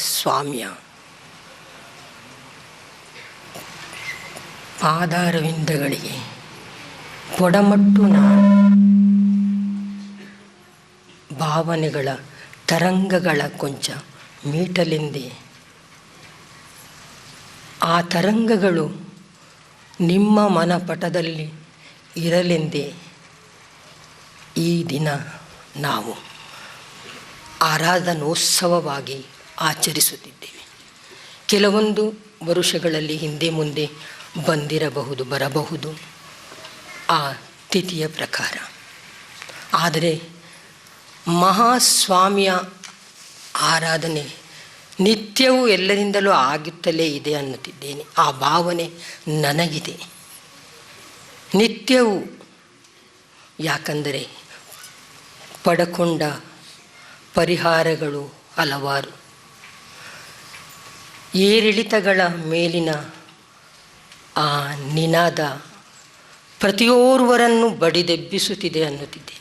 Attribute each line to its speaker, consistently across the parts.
Speaker 1: ಮಹಾಸ್ವಾಮ್ಯ ಪಾದಾರವಿಂದಗಳಿಗೆ ಕೊಡಮಟ್ಟು ನಾನು. ಭಾವನೆಗಳ ತರಂಗಗಳ ಕೊಂಚ ಮೀಟಲೆಂದೇ. ಆ ತರಂಗಗಳು ನಿಮ್ಮ ಮನಪಟದಲ್ಲಿ ಇರಲೆಂದೇ. ಈ ದಿನ ನಾವು ಆರಾಧನೋತ್ಸವವಾಗಿ ಆಚರಿಸುತ್ತಿದ್ದೇವೆ ಕೆಲವೊಂದು ವರುಷಗಳಲ್ಲಿ ಹಿಂದೆ ಮುಂದೆ ಬಂದಿರಬಹುದು, ಬರಬಹುದು. ಆ ತಿಥಿಯ ಪ್ರಕಾರ. ಆದರೆ ಮಹಾಸ್ವಾಮಿಯ ಆರಾಧನೆ ನಿತ್ಯವೂ ಎಲ್ಲರಿಂದಲೂ ಆಗುತ್ತಲೇ ಇದೆ ಅನ್ನುತ್ತಿದ್ದೇನೆ. ಆ ಭಾವನೆ ನನಗಿದೆ. ನಿತ್ಯವೂ ಯಾಕಂದರೆ ಪಡಕೊಂಡ ಪರಿಹಾರಗಳು ಹಲವಾರು ಏರಿಳಿತಗಳ ಮೇಲಿನ ಆ ನಿನಾದ ಪ್ರತಿಯೋರ್ವರನ್ನು ಬಡಿದೆಬ್ಬಿಸುತ್ತಿದೆ ಅನ್ನುತ್ತಿದ್ದೇನೆ.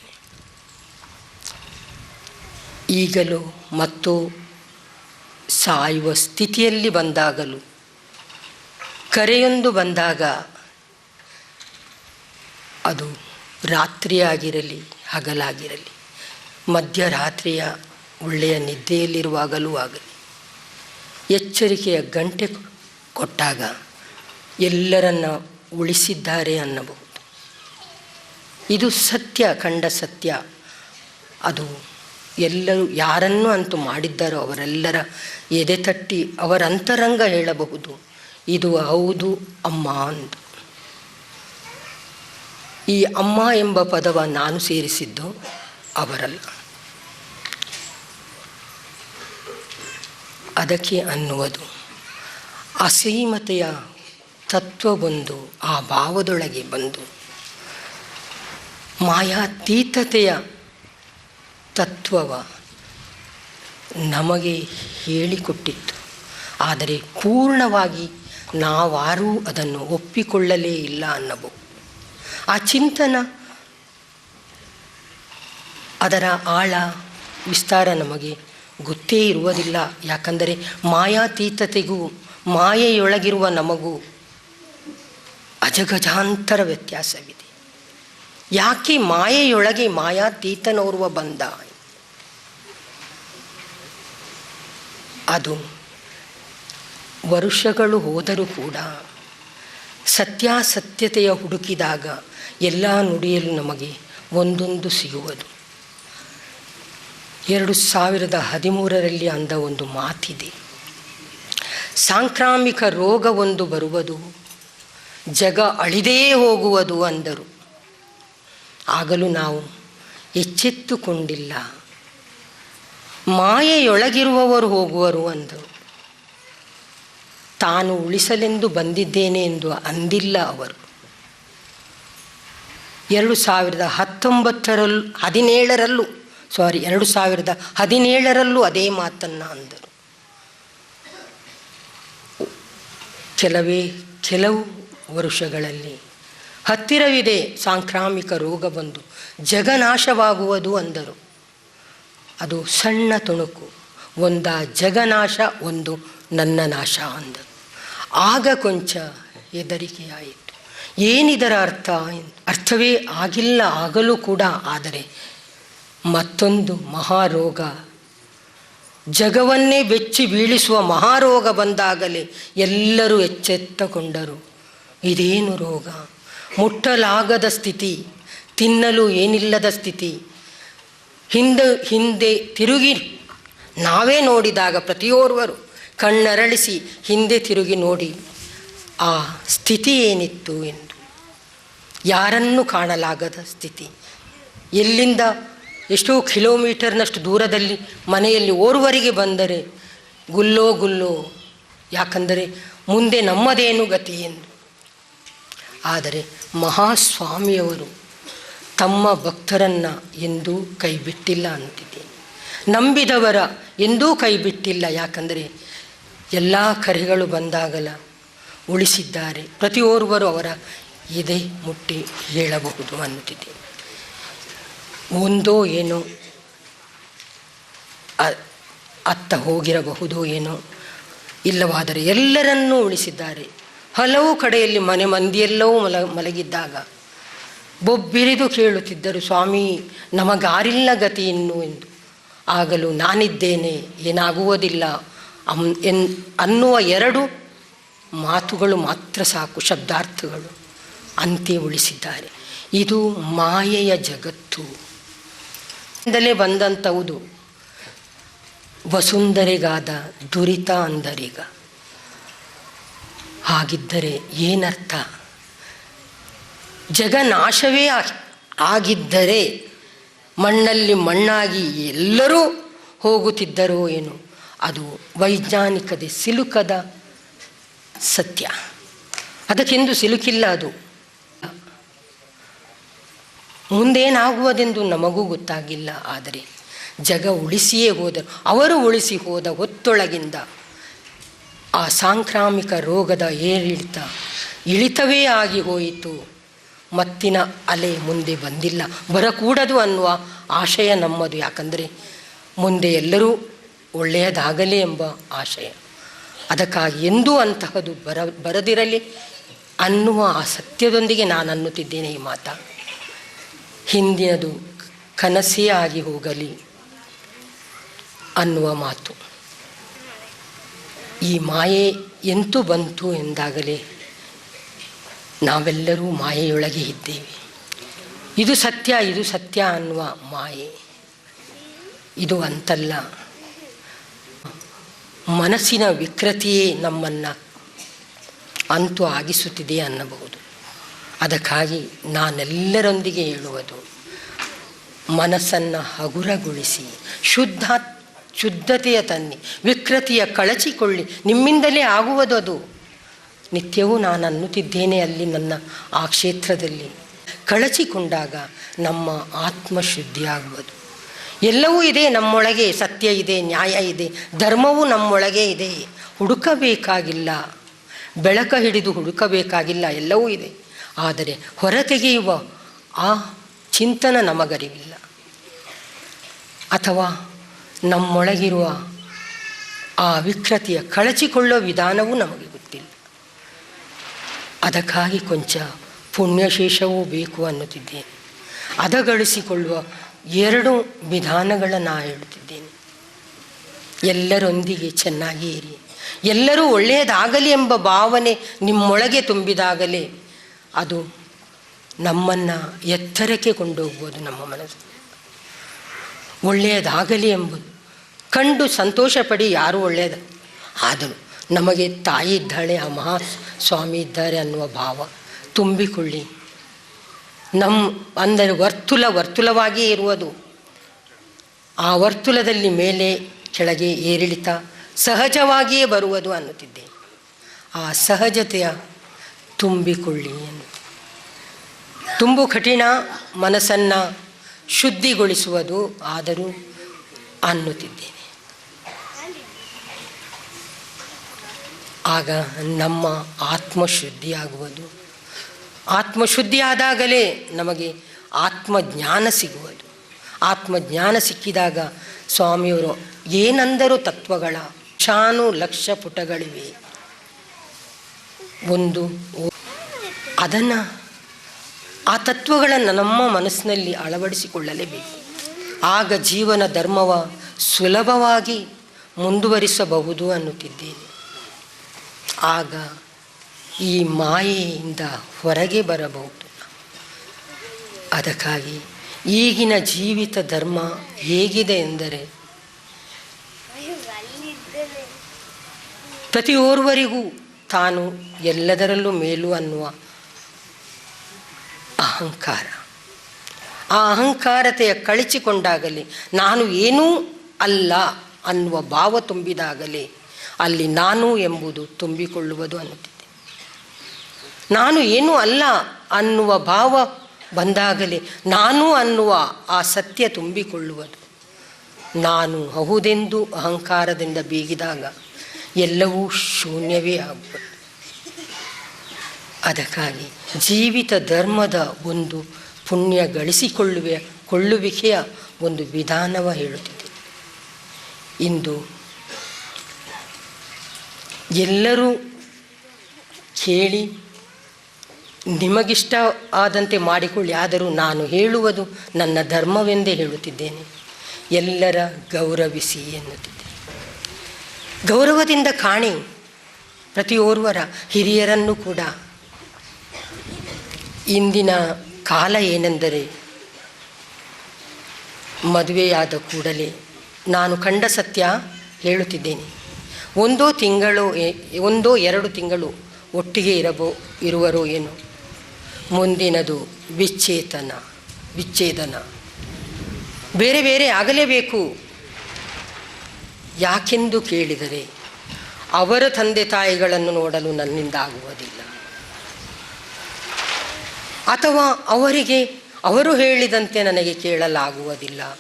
Speaker 1: ಈಗಲೂ ಮತ್ತು ಸಾಯುವ ಸ್ಥಿತಿಯಲ್ಲಿ ಬಂದಾಗಲೂ, ಕರೆಯೊಂದು ಬಂದಾಗ ಅದು ರಾತ್ರಿಯಾಗಿರಲಿ, ಹಗಲಾಗಿರಲಿ, ಮಧ್ಯರಾತ್ರಿಯ ಒಳ್ಳೆಯ ನಿದ್ದೆಯಲ್ಲಿರುವಾಗಲೂ ಆಗಲಿ. ಎಚ್ಚರಿಕೆಯ ಗಂಟೆ ಕೊಟ್ಟಾಗ ಎಲ್ಲರನ್ನ ಉಳಿಸಿದ್ದಾರೆ ಅನ್ನಬಹುದು. ಇದು ಸತ್ಯ ಕಂಡ ಸತ್ಯ. ಅದು ಎಲ್ಲರೂ ಯಾರನ್ನು ಅಂತೂ ಮಾಡಿದ್ದಾರೋ ಅವರೆಲ್ಲರ ಎದೆ ತಟ್ಟಿ ಅವರ ಅಂತರಂಗ ಹೇಳಬಹುದು. ಇದು ಹೌದು ಅಮ್ಮ ಅಂತ ಈ ಅಮ್ಮ ಎಂಬ ಪದವ ನಾನು ಸೇರಿಸಿದ್ದು ಅವರಲ್ಲ. ಅದಕ್ಕೆ ಅನ್ನುವುದು. ಅಸೀಮತೆಯ ತತ್ವ ಬಂದು ಆ ಭಾವದೊಳಗೆ ಬಂದು. ಮಾಯಾತೀತತೆಯ ತತ್ವವ ನಮಗೆ ಹೇಳಿಕೊಟ್ಟಿತ್ತು. ಆದರೆ ಪೂರ್ಣವಾಗಿ ನಾವಾರೂ ಅದನ್ನು ಒಪ್ಪಿಕೊಳ್ಳಲೇ ಇಲ್ಲ ಅನ್ನಬಹುದು ಆ ಚಿಂತನ ಅದರ ಆಳ ವಿಸ್ತಾರ ನಮಗೆ ಗೊತ್ತೇ ಇರುವುದಿಲ್ಲ. ಯಾಕಂದರೆ ಮಾಯಾತೀತತೆಗೂ ಮಾಯೆಯೊಳಗಿರುವ ನಮಗೂ ಅಜಗಜಾಂತರ ವ್ಯತ್ಯಾಸವಿದೆ. ಯಾಕೆ ಮಾಯೆಯೊಳಗೆ ಮಾಯಾತೀತನೋರ್ವ ಬಂದ? ಅದು ವರುಷಗಳು ಹೋದರೂ ಕೂಡ ಸತ್ಯಾಸತ್ಯತೆಯ ಹುಡುಕಿದಾಗ ಎಲ್ಲ ನುಡಿಯಲು ನಮಗೆ ಒಂದೊಂದು ಸಿಗುವುದು. ಎರಡು ಸಾವಿರದ ಹದಿಮೂರರಲ್ಲಿ ಅಂದ ಒಂದು ಮಾತಿದೆ. ಸಾಂಕ್ರಾಮಿಕ ರೋಗವೊಂದು ಬರುವುದು, ಜಗ ಅಳಿದೇ ಹೋಗುವುದು ಅಂದರು. ಆಗಲೂ ನಾವು ಎಚ್ಚೆತ್ತುಕೊಂಡಿಲ್ಲ. ಮಾಯೆಯೊಳಗಿರುವವರು ಹೋಗುವರು ಅಂದರು. ತಾನು ಉಳಿಸಲೆಂದು ಬಂದಿದ್ದೇನೆ ಎಂದು ಅಂದಿಲ್ಲ ಅವರು. ಎರಡು ಸಾವಿರದ ಹತ್ತೊಂಬತ್ತರಲ್ಲೂ ಹದಿನೇಳರಲ್ಲೂ ಸಾರಿ, ಎರಡು ಸಾವಿರದ ಹದಿನೇಳರಲ್ಲೂ ಅದೇ ಮಾತನ್ನು ಅಂದರು. ಕೆಲವೇ, ಕೆಲವು ವರುಷಗಳಲ್ಲಿ ಹತ್ತಿರವಿದೆ ಸಾಂಕ್ರಾಮಿಕ ರೋಗ ಬಂದು, ಜಗನಾಶವಾಗುವುದು ಅಂದರು. ಅದು ಸಣ್ಣ ತುಣುಕು, ಒಂದ ಜಗನಾಶ, ಒಂದು ನನ್ನ ನಾಶ ಅಂದರು. ಆಗ ಕೊಂಚ ಹೆದರಿಕೆಯಾಯಿತು. ಏನಿದರ ಅರ್ಥ, ಅರ್ಥವೇ ಆಗಿಲ್ಲ, ಆಗಲೂ ಕೂಡ, ಆದರೆ ಮತ್ತೊಂದು ಮಹಾರೋಗ. ಜಗವನ್ನೇ ಬೆಚ್ಚಿ ಬೀಳಿಸುವ ಮಹಾರೋಗ ಬಂದಾಗಲೇ ಎಲ್ಲರೂ ಎಚ್ಚೆತ್ತುಕೊಂಡರು. ಇದೇನು ರೋಗ? ಮುಟ್ಟಲಾಗದ ಸ್ಥಿತಿ, ತಿನ್ನಲು ಏನಿಲ್ಲದ ಸ್ಥಿತಿ. ಹಿಂದೆ ಹಿಂದೆ ತಿರುಗಿ ನಾವೇ ನೋಡಿದಾಗ ಪ್ರತಿಯೋರ್ವರು ಕಣ್ಣರಳಿಸಿ ಹಿಂದೆ ತಿರುಗಿ ನೋಡಿ, ಆ ಸ್ಥಿತಿ ಏನಿತ್ತು ಎಂದು. ಯಾರನ್ನು ಕಾಣಲಾಗದ ಸ್ಥಿತಿ. ಎಲ್ಲಿಂದ ಎಷ್ಟೋ ಕಿಲೋಮೀಟರ್ನಷ್ಟು ದೂರದಲ್ಲಿ ಮನೆಯಲ್ಲಿ ಓರ್ವರಿಗೆ ಬಂದರೆ ಗುಲ್ಲೋ ಗುಲ್ಲೋ, ಯಾಕಂದರೆ ಮುಂದೆ ನಮ್ಮದೇನು ಗತಿ ಎಂದು. ಆದರೆ ಮಹಾಸ್ವಾಮಿಯವರು ತಮ್ಮ ಭಕ್ತರನ್ನು ಎಂದೂ ಕೈ ಬಿಟ್ಟಿಲ್ಲ ಅಂತಿದ್ದೇನೆ ನಂಬಿದವರ ಎಂದೂ ಕೈ ಬಿಟ್ಟಿಲ್ಲ ಯಾಕಂದರೆ ಎಲ್ಲ ಕರೆಗಳು ಬಂದಾಗಲ ಉಳಿಸಿದ್ದಾರೆ. ಪ್ರತಿಯೋರ್ವರು ಅವರ ಎದೆ ಮುಟ್ಟಿ ಹೇಳಬಹುದು ಅನ್ನುತ್ತಿದ್ದೇನೆ ಒಂದೋ ಏನೋ ಅತ್ತ ಹೋಗಿರಬಹುದೋ ಏನೋ ಇಲ್ಲವಾದರೆ ಎಲ್ಲರನ್ನೂ ಉಳಿಸಿದ್ದಾರೆ ಹಲವು ಕಡೆಯಲ್ಲಿ ಮನೆ ಮಂದಿಯೆಲ್ಲವೂ ಮಲ, ಮಲಗಿದ್ದಾಗ ಬೊಬ್ಬಿರಿದು ಕೇಳುತ್ತಿದ್ದರು, ಸ್ವಾಮಿ, ನಮಗಾರಿಲ್ಲ ಗತಿ ಇನ್ನು ಎಂದು. ಆಗಲೂ ನಾನಿದ್ದೇನೆ, ಏನಾಗುವುದಿಲ್ಲ. ಅಂ ಅನ್ನುವ ಎರಡು ಮಾತುಗಳು ಮಾತ್ರ ಸಾಕು, ಶಬ್ದಾರ್ಥಗಳು. ಅಂತೆ ಉಳಿಸಿದ್ದಾರೆ. ಇದು ಮಾಯೆಯ ಜಗತ್ತು. ಇಂದಲೇ ಬಂದಂಥವುದು ವಸುಂಧರಿಗಾದ ದುರಿತ ಅಂದರಿಗ ಹಾಗಿದ್ದರೆ ಏನರ್ಥ? ಜಗನಾಶವೇ ಆಗ್- ಆಗಿದ್ದರೆ ಮಣ್ಣಲ್ಲಿ ಮಣ್ಣಾಗಿ ಎಲ್ಲರೂ ಹೋಗುತ್ತಿದ್ದರೋ ಏನು? ಅದು ವೈಜ್ಞಾನಿಕತೆ ಸಿಲುಕದ ಸತ್ಯ. ಅದಕ್ಕೆಂದು ಸಿಲುಕಿಲ್ಲ ಅದು. ಮುಂದೇನಾಗುವುದೆಂದು ನಮಗೂ ಗೊತ್ತಾಗಿಲ್ಲ, ಆದರೆ ಜಗ ಉಳಿಸಿಯೇ ಹೋದರು ಅವರು ಉಳಿಸಿ ಹೋದ ಹೊತ್ತೊಳಗಿಂದ ಆ ಸಾಂಕ್ರಾಮಿಕ ರೋಗದ ಏರಿಳಿತ ಇಳಿತವೇ ಆಗಿ ಹೋಯಿತು. ಮತ್ತಿನ ಅಲೆ ಮುಂದೆ ಬಂದಿಲ್ಲ. ಬರಕೂಡದು ಅನ್ನುವ ಆಶಯ ನಮ್ಮದು. ಯಾಕಂದರೆ ಮುಂದೆ ಎಲ್ಲರೂ ಒಳ್ಳೆಯದಾಗಲಿ ಎಂಬ ಆಶಯ. ಅದಕ್ಕಾಗಿ ಎಂದೂ ಅಂತಹದು ಬರ, ಬರದಿರಲಿ ಅನ್ನುವ ಆ ಸತ್ಯದೊಂದಿಗೆ ನಾನು ಅನ್ನುತ್ತಿದ್ದೇನೆ ಈ ಮಾತ. ಹಿಂದಿನದು ಕನಸೇ ಆಗಿ ಹೋಗಲಿ ಅನ್ನುವ ಮಾತು. ಈ ಮಾಯೆ ಎಂತೂ ಬಂತು ಎಂದಾಗಲೇ ನಾವೆಲ್ಲರೂ ಮಾಯೆಯೊಳಗೆ ಇದ್ದೇವೆ. ಇದು ಸತ್ಯ ಇದು ಸತ್ಯ ಅನ್ನುವ ಮಾಯೆ. ಇದು ಅಂತಲ್ಲ. ಮನಸ್ಸಿನ ವಿಕೃತಿಯೇ ನಮ್ಮನ್ನು ಅಂತೂ ಆಗಿಸುತ್ತಿದೆ ಅನ್ನಬಹುದು. ಅದಕ್ಕಾಗಿ ನಾನೆಲ್ಲರೊಂದಿಗೆ ಹೇಳುವುದು, ಮನಸ್ಸನ್ನು ಹಗುರಗೊಳಿಸಿ, ಶುದ್ಧ, ಶುದ್ಧತೆಯ ತನ್ನಿ, ವಿಕೃತಿಯ ಕಳಚಿಕೊಳ್ಳಿ, ನಿಮ್ಮಿಂದಲೇ ಆಗುವುದು ಅದು. ನಿತ್ಯವೂ ನಾನು ಅನ್ನುತ್ತಿದ್ದೇನೆ ಅಲ್ಲಿ ನನ್ನ ಆ ಕ್ಷೇತ್ರದಲ್ಲಿ. ಕಳಚಿಕೊಂಡಾಗ ನಮ್ಮ ಆತ್ಮ ಶುದ್ಧಿಯಾಗುವುದು. ಎಲ್ಲವೂ ಇದೆ, ನಮ್ಮೊಳಗೆ ಸತ್ಯ ಇದೆ, ನ್ಯಾಯ ಇದೆ, ಧರ್ಮವೂ ನಮ್ಮೊಳಗೆ ಇದೆ. ಹುಡುಕಬೇಕಾಗಿಲ್ಲ, ಬೆಳಕ ಹಿಡಿದು ಹುಡುಕಬೇಕಾಗಿಲ್ಲ, ಎಲ್ಲವೂ ಇದೆ. ಆದರೆ ಹೊರತೆಗೆಯುವ ಆ ಚಿಂತನ ನಮಗರಿವಿಲ್ಲ ಅಥವಾ ನಮ್ಮೊಳಗಿರುವ ಆ ವಿಕೃತಿಯ ಕಳಚಿಕೊಳ್ಳೋ ವಿಧಾನವೂ ನಮಗೆ ಗೊತ್ತಿಲ್ಲ. ಅದಕ್ಕಾಗಿ ಕೊಂಚ ಪುಣ್ಯಶೇಷವೂ ಬೇಕು ಅನ್ನುತ್ತಿದ್ದೇನೆ. ಅದಗಳಿಸಿಕೊಳ್ಳುವ ಎರಡು ವಿಧಾನಗಳನ್ನು ಹೇಳುತ್ತಿದ್ದೇನೆ. ಎಲ್ಲರೊಂದಿಗೆ ಚೆನ್ನಾಗಿ ಇರಿ. ಎಲ್ಲರೂ ಒಳ್ಳೆಯದಾಗಲಿ ಎಂಬ ಭಾವನೆ ನಿಮ್ಮೊಳಗೆ ತುಂಬಿದಾಗಲೇ ಅದು ನಮ್ಮನ್ನು ಎತ್ತರಕ್ಕೆ ಕೊಂಡೋಗ್ಬೋದು ನಮ್ಮ ಮನಸ್ಸು. ಒಳ್ಳೆಯದಾಗಲಿ ಎಂಬುದು. ಕಂಡು ಸಂತೋಷ ಪಡಿ ಯಾರೂ ಒಳ್ಳೆಯದ ಆದರೂ ನಮಗೆ ತಾಯಿ ಇದ್ದಾಳೆ, ಆ ಮಹಾ ಸ್ವಾಮಿ ಇದ್ದಾರೆ ಅನ್ನುವ ಭಾವ ತುಂಬಿಕೊಳ್ಳಿ. ನಮ್ಮ ಅಂದರೆ ವರ್ತುಲ ವರ್ತುಲವಾಗಿಯೇ ಇರುವುದು. ಆ ವರ್ತುಲದಲ್ಲಿ ಮೇಲೆ ಕೆಳಗೆ ಏರಿಳಿತ ಸಹಜವಾಗಿಯೇ ಬರುವುದು ಅನ್ನುತ್ತಿದ್ದೆ ಆ ಸಹಜತೆಯ ತುಂಬಿಕೊಳ್ಳಿ ತುಂಬು ಕಠಿಣ ಮನಸ್ಸನ್ನು ಶುದ್ಧಿಗೊಳಿಸುವುದು ಆದರೂ ಅನ್ನುತ್ತಿದ್ದೇನೆ. ಆಗ ನಮ್ಮ ಆತ್ಮಶುದ್ಧಿಯಾಗುವುದು. ಆತ್ಮಶುದ್ಧಿ ಆದಾಗಲೇ ನಮಗೆ ಆತ್ಮಜ್ಞಾನ ಸಿಗುವುದು. ಆತ್ಮಜ್ಞಾನ ಸಿಕ್ಕಿದಾಗ ಸ್ವಾಮಿಯವರು ಏನಂದರೂ ತತ್ವಗಳ ಶಾನು ಲಕ್ಷ ಪುಟಗಳಿವೆ. ಒಂದು ಅದನ್ನು, ಆ ತತ್ವಗಳನ್ನು ನಮ್ಮ ಮನಸ್ಸಿನಲ್ಲಿ ಅಳವಡಿಸಿಕೊಳ್ಳಲೇಬೇಕು. ಆಗ ಜೀವನ ಧರ್ಮವ ಸುಲಭವಾಗಿ ಮುಂದುವರಿಸಬಹುದು ಅನ್ನುತ್ತಿದ್ದೇನೆ. ಆಗ ಈ ಮಾಯೆಯಿಂದ ಹೊರಗೆ ಬರಬಹುದು. ಅದಕ್ಕಾಗಿ ಈಗಿನ ಜೀವಿತ ಧರ್ಮ ಹೇಗಿದೆ ಎಂದರೆ ಪ್ರತಿಯೋರ್ವರಿಗೂ ತಾನು ಎಲ್ಲದರಲ್ಲೂ ಮೇಲು ಅನ್ನುವ ಅಹಂಕಾರ. ಆ ಅಹಂಕಾರತೆಯ ಕಳಚಿಕೊಂಡಾಗಲಿ, ನಾನು ಏನೂ ಅಲ್ಲ ಅನ್ನುವ ಭಾವ ತುಂಬಿದಾಗಲಿ, ಅಲ್ಲಿ ನಾನು ಎಂಬುದು ತುಂಬಿಕೊಳ್ಳುವುದು ಅನ್ನುತ್ತಿದ್ದೆ. ನಾನು ಏನೂ ಅಲ್ಲ ಅನ್ನುವ ಭಾವ ಬಂದಾಗಲೇ, ನಾನು ಅನ್ನುವ ಆ ಸತ್ಯ ತುಂಬಿಕೊಳ್ಳುವುದು. ನಾನು ಹೌದೆಂದು ಅಹಂಕಾರದಿಂದ ಬೀಗಿದಾಗ ಎಲ್ಲವೂ ಶೂನ್ಯವೇ ಆಗ್ಬೋದು ಅದಕ್ಕಾಗಿ ಜೀವಿತ ಧರ್ಮದ ಒಂದು ಪುಣ್ಯ ಗಳಿಸಿಕೊಳ್ಳುವ, ಕೊಳ್ಳುವಿಕೆಯ ಒಂದು ವಿಧಾನವ ಹೇಳುತ್ತಿದೆ. ಇಂದು ಎಲ್ಲರೂ ಕೇಳಿ ನಿಮಗಿಷ್ಟ ಆದಂತೆ ಮಾಡಿಕೊಳ್ಳಿ, ಆದರೂ ನಾನು ಹೇಳುವುದು ನನ್ನ ಧರ್ಮವೆಂದೇ ಹೇಳುತ್ತಿದ್ದೇನೆ. ಎಲ್ಲರ ಗೌರವಿಸಿ ಎನ್ನುತ್ತಿದ್ದೆ ಗೌರವದಿಂದ ಕಾಣಿ ಪ್ರತಿಯೋರ್ವರ ಹಿರಿಯರನ್ನು ಕೂಡ. ಇಂದಿನ ಕಾಲ ಏನೆಂದರೆ ಮದುವೆಯಾದ ಕೂಡಲೇ ನಾನು ಕಂಡ ಸತ್ಯ ಹೇಳುತ್ತಿದ್ದೇನೆ. ಒಂದೋ ತಿಂಗಳು ಒಂದೋ ಎರಡು ತಿಂಗಳು ಒಟ್ಟಿಗೆ ಇರಬೋ, ಇರುವರೋ ಏನು. ಮುಂದಿನದು ವಿಚ್ಛೇತನ, ವಿಚ್ಛೇದನ. ಬೇರೆ ಬೇರೆ ಆಗಲೇಬೇಕು ಯಾಕೆಂದು ಕೇಳಿದರೆ ಅವರ ತಂದೆ ತಾಯಿಗಳನ್ನು ನೋಡಲು ನನ್ನಿಂದ ಆಗುವುದಿಲ್ಲ ಅಥವಾ ಅವರಿಗೆ ಅವರು ಹೇಳಿದಂತೆ ನನಗೆ ಕೇಳಲಾಗುವುದಿಲ್ಲ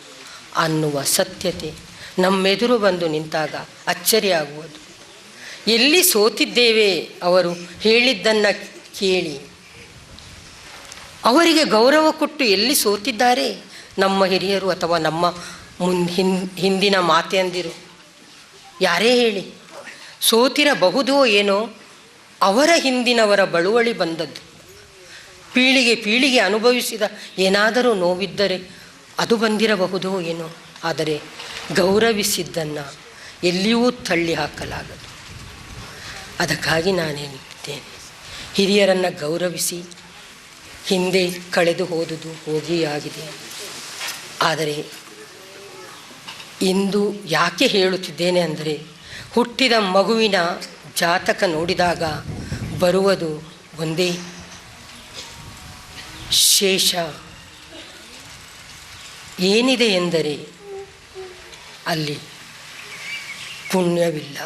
Speaker 1: ಅನ್ನುವ ಸತ್ಯತೆ ನಮ್ಮೆದುರು ಬಂದು ನಿಂತಾಗ ಅಚ್ಚರಿಯಾಗುವುದು. ಎಲ್ಲಿ ಸೋತಿದ್ದೇವೆ ಅವರು ಹೇಳಿದ್ದನ್ನು ಕೇಳಿ. ಅವರಿಗೆ ಗೌರವ ಕೊಟ್ಟು ಎಲ್ಲಿ ಸೋತಿದ್ದಾರೆ ನಮ್ಮ ಹಿರಿಯರು ಅಥವಾ ನಮ್ಮ ಮುನ್ ಹಿಂದಿನ ಮಾತೆಯಂದಿರು. ಯಾರೇ ಹೇಳಿ. ಸೋತಿರಬಹುದೋ ಏನೋ ಅವರ ಹಿಂದಿನವರ ಬಳುವಳಿ ಬಂದದ್ದು. ಪೀಳಿಗೆ ಪೀಳಿಗೆ ಅನುಭವಿಸಿದ ಏನಾದರೂ ನೋವಿದ್ದರೆ ಅದು ಬಂದಿರಬಹುದೋ ಏನೋ. ಆದರೆ ಗೌರವಿಸಿದ್ದನ್ನು ಎಲ್ಲಿಯೂ ತಳ್ಳಿ ಹಾಕಲಾಗದು. ಅದಕ್ಕಾಗಿ ನಾನೇನಿದ್ದೇನೆ ಹಿರಿಯರನ್ನು ಗೌರವಿಸಿ, ಹಿಂದೆ ಕಳೆದು ಹೋದುದು ಹೋಗಿ ಆಗಿದೆ. ಆದರೆ ಇಂದು ಯಾಕೆ ಹೇಳುತ್ತಿದ್ದೇನೆ ಅಂದರೆ, ಹುಟ್ಟಿದ ಮಗುವಿನ ಜಾತಕ ನೋಡಿದಾಗ ಬರುವುದು ಒಂದೇ ಶೇಷ. ಏನಿದೆ ಎಂದರೆ, ಅಲ್ಲಿ ಪುಣ್ಯವಿಲ್ಲ.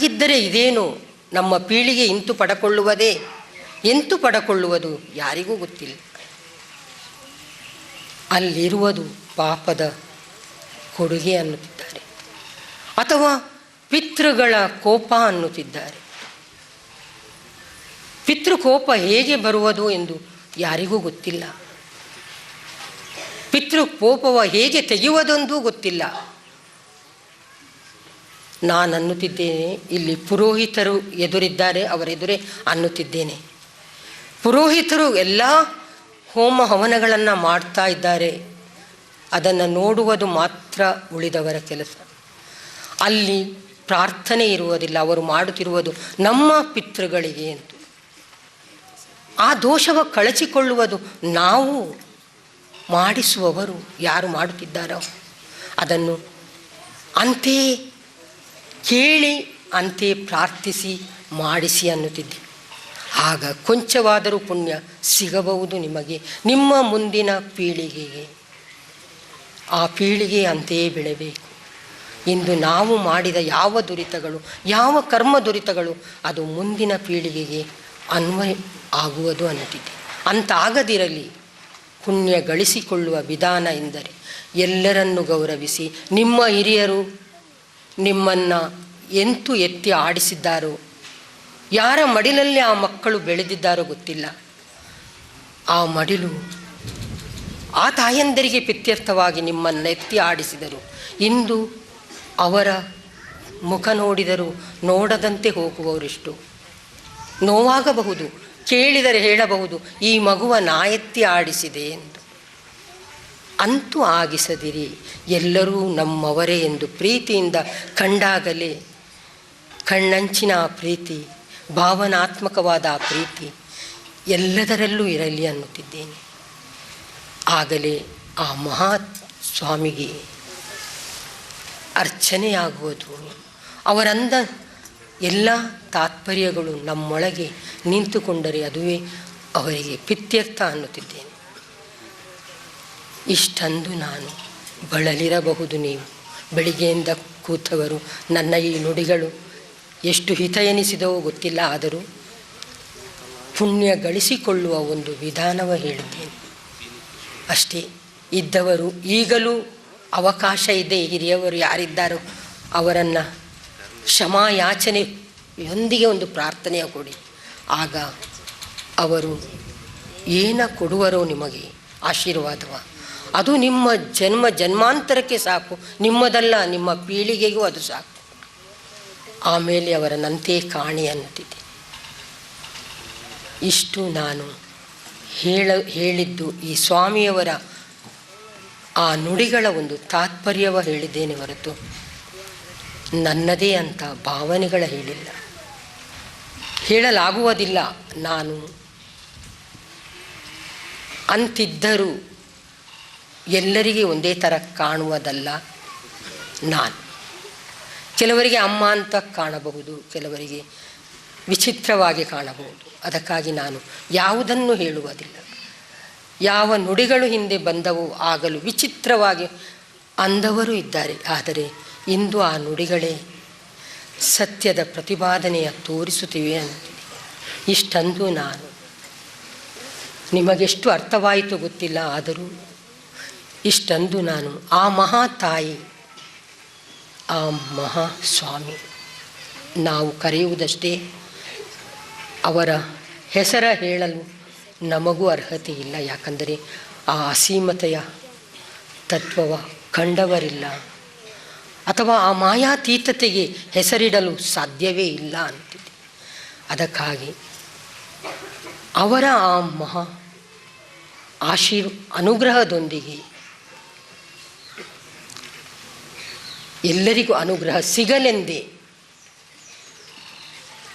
Speaker 1: ಇದ್ದರೆ ಇದೇನು ನಮ್ಮ ಪೀಳಿಗೆ ಇಂತು ಪಡಕೊಳ್ಳುವುದೇ? ಎಂತು ಪಡಕೊಳ್ಳುವುದು ಯಾರಿಗೂ ಗೊತ್ತಿಲ್ಲ. ಅಲ್ಲಿರುವುದು ಪಾಪದ ಕೊಡುಗೆ ಅನ್ನುತ್ತಿದ್ದಾರೆ. ಅಥವಾ ಪಿತೃಗಳ ಕೋಪ ಅನ್ನುತ್ತಿದ್ದಾರೆ. ಪಿತೃಕೋಪ ಹೇಗೆ ಬರುವುದು ಎಂದು ಯಾರಿಗೂ ಗೊತ್ತಿಲ್ಲ. ಪಿತೃಕೋಪವ ಹೇಗೆ ತೆಗೆಯುವುದೊಂದು ಗೊತ್ತಿಲ್ಲ. ನಾನು ಅನ್ನುತ್ತಿದ್ದೇನೆ ಇಲ್ಲಿ ಪುರೋಹಿತರು ಎದುರಿದ್ದಾರೆ, ಅವರೆದುರೇ ಅನ್ನುತ್ತಿದ್ದೇನೆ. ಪುರೋಹಿತರು ಎಲ್ಲ ಹೋಮ ಹವನಗಳನ್ನು ಮಾಡ್ತಾ ಇದ್ದಾರೆ. ಅದನ್ನು ನೋಡುವುದು ಮಾತ್ರ ಉಳಿದವರ ಕೆಲಸ. ಅಲ್ಲಿ ಪ್ರಾರ್ಥನೆ ಇರುವುದಿಲ್ಲ, ಅವರು ಮಾಡುತ್ತಿರುವುದು ನಮ್ಮ ಪಿತೃಗಳಿಗೆ ಅಂತ. ಆ ದೋಷವ ಕಳಚಿಕೊಳ್ಳುವುದು ನಾವು ಮಾಡಿಸುವವರು ಯಾರು ಮಾಡುತ್ತಿದ್ದಾರೋ ಅದನ್ನು ಅಂತೆ ಕೇಳಿ, ಅಂತೆ ಪ್ರಾರ್ಥಿಸಿ, ಮಾಡಿಸಿ ಅನ್ನುತ್ತಿದ್ದೆ. ಆಗ ಕೊಂಚವಾದರೂ ಪುಣ್ಯ ಸಿಗಬಹುದು ನಿಮಗೆ ನಿಮ್ಮ ಮುಂದಿನ ಪೀಳಿಗೆಗೆ. ಆ ಪೀಳಿಗೆ ಅಂತೆಯೇ ಬೆಳೆಬೇಕು. ಇಂದು ನಾವು ಮಾಡಿದ ಯಾವ ದುರಿತಗಳು, ಯಾವ ಕರ್ಮ ದುರಿತಗಳು, ಅದು ಮುಂದಿನ ಪೀಳಿಗೆಗೆ ಅನ್ವಯ ಆಗುವುದು ಅನ್ನುತ್ತಿದೆ. ಅಂತಾಗದಿರಲಿ, ಪುಣ್ಯ ಗಳಿಸಿಕೊಳ್ಳುವ ವಿಧಾನ ಎಂದರೆ ಎಲ್ಲರನ್ನು ಗೌರವಿಸಿ, ನಿಮ್ಮ ಹಿರಿಯರು ನಿಮ್ಮನ್ನು ಎಂತು ಎತ್ತಿ ಆಡಿಸಿದ್ದಾರೋ, ಯಾರ ಮಡಿಲಲ್ಲಿ ಆ ಮಕ್ಕಳು ಬೆಳೆದಿದ್ದಾರೋ ಗೊತ್ತಿಲ್ಲ. ಆ ಮಡಿಲು ಆ ತಾಯಂದರಿಗೆ ಪಿತ್ಯರ್ಥವಾಗಿ ನಿಮ್ಮನ್ನು ಎತ್ತಿ ಆಡಿಸಿದರು. ಇಂದು ಅವರ ಮುಖ ನೋಡಿದರು ನೋಡದಂತೆ ಹೋಗುವವರಿಷ್ಟು. ನೋವಾಗಬಹುದು, ಕೇಳಿದರೆ ಹೇಳಬಹುದು, ಈ ಮಗುವ ನಾ ಎತ್ತಿ ಆಡಿಸಿದೆ ಎಂದು. ಅಂತೂ ಆಗಿಸದಿರಿ, ಎಲ್ಲರೂ ನಮ್ಮವರೇ ಎಂದು ಪ್ರೀತಿಯಿಂದ ಕಂಡಾಗಲೇ ಕಣ್ಣಂಚಿನ ಪ್ರೀತಿ, ಭಾವನಾತ್ಮಕವಾದ ಪ್ರೀತಿ ಎಲ್ಲದರಲ್ಲೂ ಇರಲಿ ಅನ್ನುತ್ತಿದ್ದೇನೆ. ಆಗಲೇ ಆ ಮಹಾ ಸ್ವಾಮಿಗೆ ಅರ್ಚನೆಯಾಗುವುದು. ಅವರಂದ ಎಲ್ಲ ತಾತ್ಪರ್ಯಗಳು ನಮ್ಮೊಳಗೆ ನಿಂತುಕೊಂಡರೆ ಅದುವೇ ಅವರಿಗೆ ಪಿತ್ಯರ್ಥ ಅನ್ನುತ್ತಿದ್ದೇನೆ. ಇಷ್ಟಂದು ನಾನು ಬಳಲಿರಬಹುದು ನೀವು. ಬೆಳಿಗ್ಗೆಯಿಂದ ಕೂತವರು ನನ್ನ ಈ ನುಡಿಗಳು ಎಷ್ಟು ಹಿತ ಎನಿಸಿದವೋ ಗೊತ್ತಿಲ್ಲ, ಆದರೂ ಪುಣ್ಯ ಗಳಿಸಿಕೊಳ್ಳುವ ಒಂದು ವಿಧಾನವ ಹೇಳಿದ್ದೇನೆ. ಅಷ್ಟೇ. ಇದ್ದವರು ಈಗಲೂ ಅವಕಾಶ ಇದೆ, ಹಿರಿಯವರು ಯಾರಿದ್ದಾರೋ ಅವರನ್ನು ಕ್ಷಮಾಯಾಚನೆಯೊಂದಿಗೆ ಒಂದು ಪ್ರಾರ್ಥನೆಯ ಕೊಡಿ. ಆಗ ಅವರು ಏನ ಕೊಡುವರೋ ನಿಮಗೆ ಆಶೀರ್ವಾದವ. ಅದು ನಿಮ್ಮ ಜನ್ಮ ಜನ್ಮಾಂತರಕ್ಕೆ ಸಾಕು, ನಿಮ್ಮದಲ್ಲ, ನಿಮ್ಮ ಪೀಳಿಗೆಗೂ ಅದು ಸಾಕು. ಆಮೇಲೆ ಅವರ ನಂತೆ ಕಾಣಿ ಇಷ್ಟು ನಾನು ಹೇಳ, ಹೇಳಿದ್ದು ಈ ಸ್ವಾಮಿಯವರ ಆ ನುಡಿಗಳ ಒಂದು ತಾತ್ಪರ್ಯವ ಹೇಳಿದ್ದೇನೆ ಹೊರತು ನನ್ನದೇ ಅಂತ ಭಾವನೆಗಳ ಹೇಳಿಲ್ಲ. ಹೇಳಲಾಗುವುದಿಲ್ಲ ನಾನು. ಅಂತಿದ್ದರೂ ಎಲ್ಲರಿಗೆ ಒಂದೇ ಥರ ಕಾಣುವುದಲ್ಲ ನಾನು. ಕೆಲವರಿಗೆ ಅಮ್ಮ ಅಂತ ಕಾಣಬಹುದು, ಕೆಲವರಿಗೆ ವಿಚಿತ್ರವಾಗಿ ಕಾಣಬಹುದು. ಅದಕ್ಕಾಗಿ ನಾನು ಯಾವುದನ್ನು ಹೇಳುವುದಿಲ್ಲ. ಯಾವ ನುಡಿಗಳು ಹಿಂದೆ ಬಂದವು ಆಗಲು ವಿಚಿತ್ರವಾಗಿ ಅಂದವರು ಇದ್ದಾರೆ. ಆದರೆ ಇಂದು ಆ ನುಡಿಗಳೇ ಸತ್ಯದ ಪ್ರತಿಪಾದನೆಯ ತೋರಿಸುತ್ತಿವೆ ಅಂತಿದೆ. ಇಷ್ಟಂದು ನಾನು ನಿಮಗೆಷ್ಟು ಅರ್ಥವಾಯಿತು ಗೊತ್ತಿಲ್ಲ ಆದರೂ ಇಷ್ಟಂದು ನಾನು ಆ ಮಹಾ ತಾಯಿ ಆ ಮಹಾ ಸ್ವಾಮಿ ನಾವು ಕರೆಯುವುದಷ್ಟೇ ಅವರ ಹೆಸರ ಹೇಳಲು ನಮಗೂ ಅರ್ಹತೆ ಇಲ್ಲ. ಯಾಕಂದರೆ ಆ ಅಸೀಮತೆಯ ತತ್ವವ ಕಂಡವರಿಲ್ಲ. ಅಥವಾ ಆ ಮಾಯಾತೀತತೆಗೆ ಹೆಸರಿಡಲು ಸಾಧ್ಯವೇ ಇಲ್ಲ ಅಂತಿದೆ. ಅದಕ್ಕಾಗಿ ಅವರ ಆ ಮಹಾ ಆಶೀರ್ ಅನುಗ್ರಹದೊಂದಿಗೆ ಎಲ್ಲರಿಗೂ ಅನುಗ್ರಹ ಸಿಗಲೆಂದೇ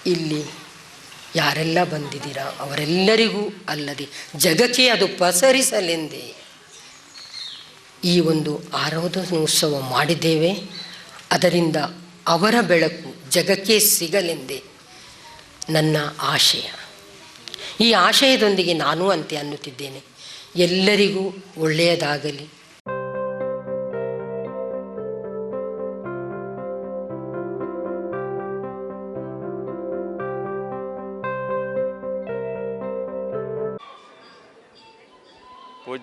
Speaker 1: ಇಲ್ಲಿ ಯಾರೆಲ್ಲ ಬಂದಿದ್ದೀರಾ ಅವರೆಲ್ಲರಿಗೂ ಅಲ್ಲದೆ ಜಗಕ್ಕೆ ಅದು ಪಸರಿಸಲೆಂದೇ. ಈ ಒಂದು ಆರಾಧನೋತ್ಸವ ಮಾಡಿದ್ದೇವೆ. ಅದರಿಂದ ಅವರ ಬೆಳಕು ಜಗಕ್ಕೆ ಸಿಗಲೆಂದೇ ನನ್ನ ಆಶಯ. ಈ ಆಶಯದೊಂದಿಗೆ ನಾನು ಅಂತೆ ಅನ್ನುತ್ತಿದ್ದೇನೆ. ಎಲ್ಲರಿಗೂ ಒಳ್ಳೆಯದಾಗಲಿ.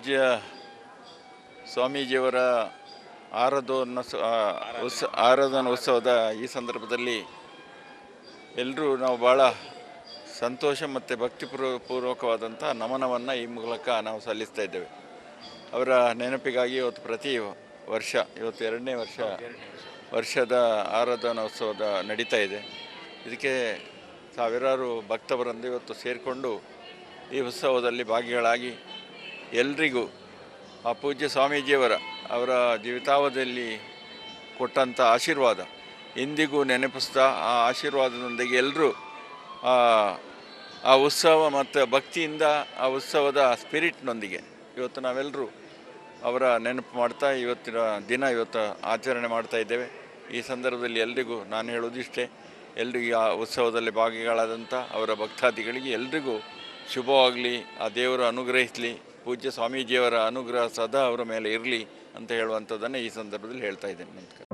Speaker 2: ಪೂಜ್ಯ ಸ್ವಾಮೀಜಿಯವರ ಆರಾಧನೋತ್ಸವ ಉತ್ಸ, ಆರಾಧನಾ ಉತ್ಸವದ ಈ ಸಂದರ್ಭದಲ್ಲಿ ಎಲ್ಲರೂ ನಾವು ಭಾಳ ಸಂತೋಷ ಮತ್ತು ಭಕ್ತಿಪೂರ್ವ ಪೂರ್ವಕವಾದಂಥ ನಮನವನ್ನು ಈ ಮೂಲಕ ನಾವು ಸಲ್ಲಿಸ್ತಾ ಇದ್ದೇವೆ. ಅವರ ನೆನಪಿಗಾಗಿ ಇವತ್ತು ಪ್ರತಿ ವರ್ಷ, ಇವತ್ತು ಎರಡನೇ ವರ್ಷ ವರ್ಷದ ಆರಾಧನೋತ್ಸವದ ನಡೀತಾ ಇದೆ. ಇದಕ್ಕೆ ಸಾವಿರಾರು ಭಕ್ತವರಂದು ಇವತ್ತು ಸೇರಿಕೊಂಡು ಈ ಉತ್ಸವದಲ್ಲಿ ಭಾಗಿಗಳಾಗಿ ಎಲ್ರಿಗೂ ಆ ಪೂಜ್ಯ ಸ್ವಾಮೀಜಿಯವರ ಅವರ ಜೀವಿತಾವಧಿಯಲ್ಲಿ ಕೊಟ್ಟಂಥ ಆಶೀರ್ವಾದ. ಇಂದಿಗೂ ನೆನಪಿಸ್ತಾ ಆ ಆಶೀರ್ವಾದದೊಂದಿಗೆ ಎಲ್ಲರೂ ಆ ಉತ್ಸವ ಮತ್ತು ಭಕ್ತಿಯಿಂದ ಆ ಉತ್ಸವದ ಸ್ಪಿರಿಟ್ನೊಂದಿಗೆ ಇವತ್ತು ನಾವೆಲ್ಲರೂ ಅವರ ನೆನಪು ಮಾಡ್ತಾ ಇವತ್ತಿನ ದಿನ ಇವತ್ತು ಆಚರಣೆ ಮಾಡ್ತಾ ಇದ್ದೇವೆ. ಈ ಸಂದರ್ಭದಲ್ಲಿ ಎಲ್ರಿಗೂ ನಾನು ಹೇಳೋದಿಷ್ಟೇ ಎಲ್ರಿಗೂ ಆ ಉತ್ಸವದಲ್ಲಿ ಭಾಗಿಗಳಾದಂಥ ಅವರ ಭಕ್ತಾದಿಗಳಿಗೆ ಎಲ್ರಿಗೂ ಶುಭವಾಗಲಿ, ಆ ದೇವರು ಅನುಗ್ರಹಿಸಲಿ ಪೂಜ್ಯ ಸ್ವಾಮೀಜಿಯವರ ಅನುಗ್ರಹ ಸದಾ ಅವರ ಮೇಲೆ ಇರಲಿ ಅಂತ ಹೇಳುವಂಥದ್ದನ್ನು ಈ ಸಂದರ್ಭದಲ್ಲಿ ಹೇಳ್ತಾ ಇದ್ದೇನೆ.